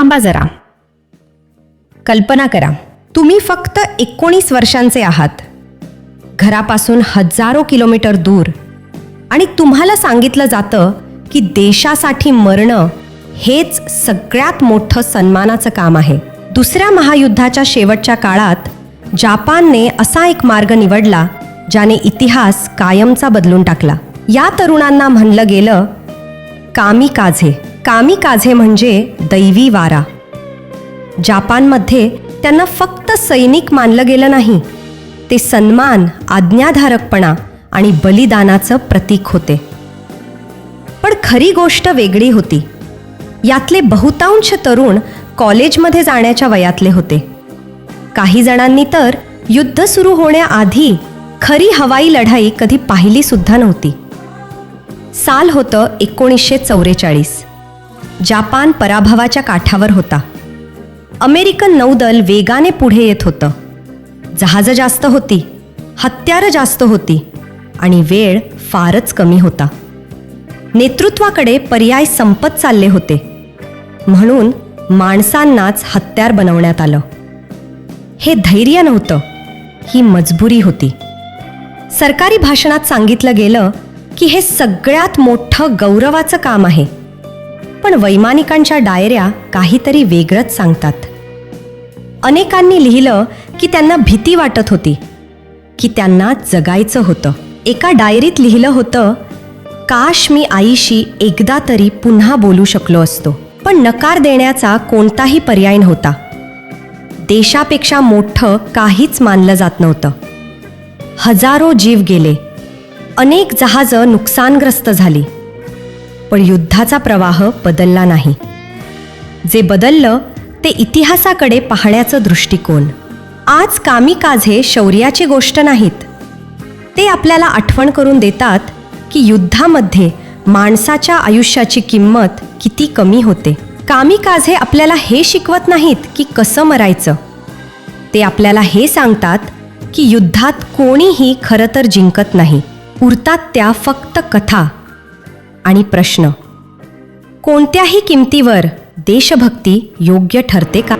थांबा जरा. कल्पना करा तुम्ही फक्त एकोणीस वर्षांचे आहात. घरापासून हजारो किलोमीटर दूर. आणि तुम्हाला सांगितलं जातं की देशासाठी मरणं हेच सगळ्यात मोठं सन्मानाचं काम आहे. दुसऱ्या महायुद्धाच्या शेवटच्या काळात जापानने असा एक मार्ग निवडला ज्याने इतिहास कायमचा बदलून टाकला. या तरुणांना म्हणलं गेलं कामी काझे. कामी काझे म्हणजे दैवी वारा. जापानमध्ये त्यांना फक्त सैनिक मानलं गेलं नाही. ते सन्मान आज्ञाधारकपणा आणि बलिदानाचं प्रतीक होते. पण खरी गोष्ट वेगळी होती. यातले बहुतांश तरुण कॉलेजमध्ये जाण्याच्या वयातले होते. काही जणांनी तर युद्ध सुरू होण्याआधी खरी हवाई लढाई कधी पाहिलीसुद्धा नव्हती. साल होतं एकोणीसशे चौवेचाळीस जापान पराभवाच्या काठावर होता. अमेरिकन नौदल वेगाने पुढे येत होतं. जहाजं जास्त होती हत्यारं जास्त होती आणि वेळ फारच कमी होता. नेतृत्वाकडे पर्याय संपत चालले होते. म्हणून माणसांनाच हत्यार बनवण्यात आलं. हे धैर्य नव्हतं ही मजबुरी होती. सरकारी भाषणात सांगितलं गेलं की हे सगळ्यात मोठं गौरवाचं काम आहे. पण वैमानिकांच्या डायऱ्या काहीतरी वेगळंच सांगतात. अनेकांनी लिहिलं की त्यांना भीती वाटत होती की त्यांना जगायचं होतं. एका डायरीत लिहिलं होतं काश मी आईशी एकदा तरी पुन्हा बोलू शकलो असतो पण नकार देण्याचा कोणताही पर्याय नव्हता. देशापेक्षा मोठं काहीच मानलं जात नव्हतं. हजारो जीव गेले. अनेक जहाजं नुकसानग्रस्त झाली. पण युद्धाचा प्रवाह बदलला नाही. जे बदललं ते इतिहासाकडे पाहण्याचं दृष्टिकोन. आज कामी काझे शौर्याची गोष्ट नाहीत. ते आपल्याला आठवण करून देतात की युद्धामध्ये माणसाच्या आयुष्याची किंमत किती कमी होते. कामी काझे आपल्याला हे शिकवत नाहीत की कसं मरायचं. ते आपल्याला हे सांगतात की युद्धात कोणीही खरं तर जिंकत नाही. उरतात त्या फक्त कथा. आणि प्रश्न. कोणत्याही किमतीवर देशभक्ती योग्य ठरते का?